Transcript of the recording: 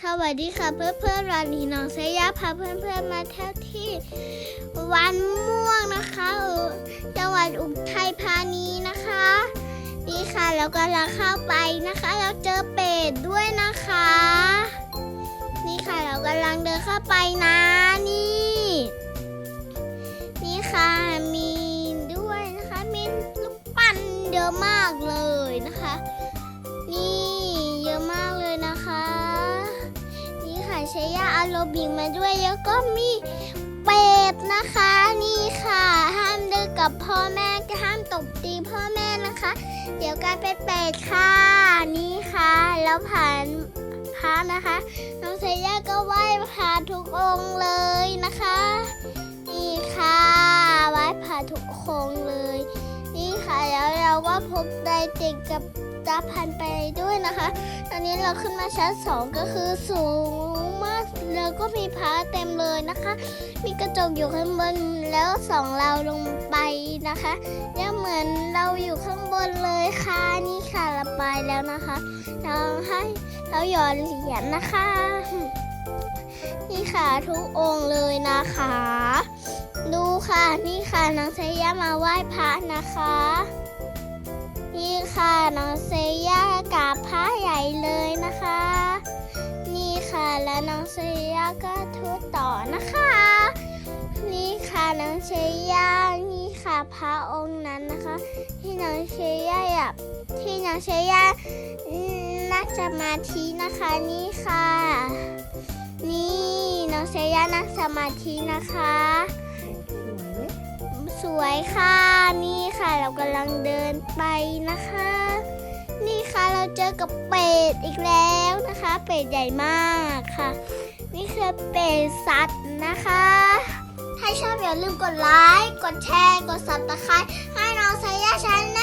สวัสดีค่ะเพื่อนเพื่อนๆวันนี้น้องเซย่าพาเพื่อนเพื่อนๆมาเที่ยวที่วันม่วงนะคะจังหวัดอุทัยธานีนะคะ นี่ค่ะเรากำลังเข้าไปนะคะ เราเจอเป็ดด้วยนะคะ นี่ค่ะเรากำลังเดินเข้าไปนะนี่ นี่ค่ะมีด้วยนะคะมีลูกปั้นเยอะมากเลยนะคะ นี่ค่ะเชยาอาโรบิกมาด้วยแล้วก็มีเป็ดนะคะนี่ค่ะ ห้ามดื้อกับพ่อแม่ห้ามตบตีพ่อแม่นะคะ เดี๋ยวกลายเป็นเป็ดค่ะนี่ค่ะ แล้วผ่านพระนะคะน้องเซย่าก็ไหว้พระทุกองค์เลยนะคะ นี่ค่ะไหว้พระทุกองค์เลย นี่ค่ะแล้วเราก็พบไดเด็กกับตาพันไปด้วยนะคะ ตอนนี้เราขึ้นมาชั้นสองก็คือสูง แล้วก็มีพระเต็มเลยนะคะ มีกระจกอยู่ข้างบนแล้วส่องเราลงไปนะคะแล้วเหมือนเราอยู่ข้างบนเลยค่ะนี่ค่ะเราไปแล้วนะคะเราให้เราหย่อดเหรียญนะคะ นี่ค่ะทุกองค์เลยนะคะ ดูค่ะนี่ค่ะน้องเซย่ามาไหว้พระนะคะ นี่ค่ะน้องเซย่ากราบพระใหญ่เลยนะคะ แล้วน้องเซย่าก็ทุดต่อนะคะ นี่ค่ะน้องเชียนี่ค่ะพระองค์นั้นนะคะ ที่น้องเชียอยากที่น้องเชีย่าอืมนั่งสมาธินะคะนี่ค่ะ นี่น้องเชียนั่งสมาธินะคะสวยค่ะนี่ค่ะเรากำลังเดินไปนะคะ นี่ค่ะเราเจอกับเป็ดอีกแล้ว เป็ดใหญ่มากค่ะ นี่คือเป็ดสัตว์นะคะ ถ้าชอบอย่าลืมกดไลค์ กดแชร์ กดซับสไครต์ให้น้องสายาชาแน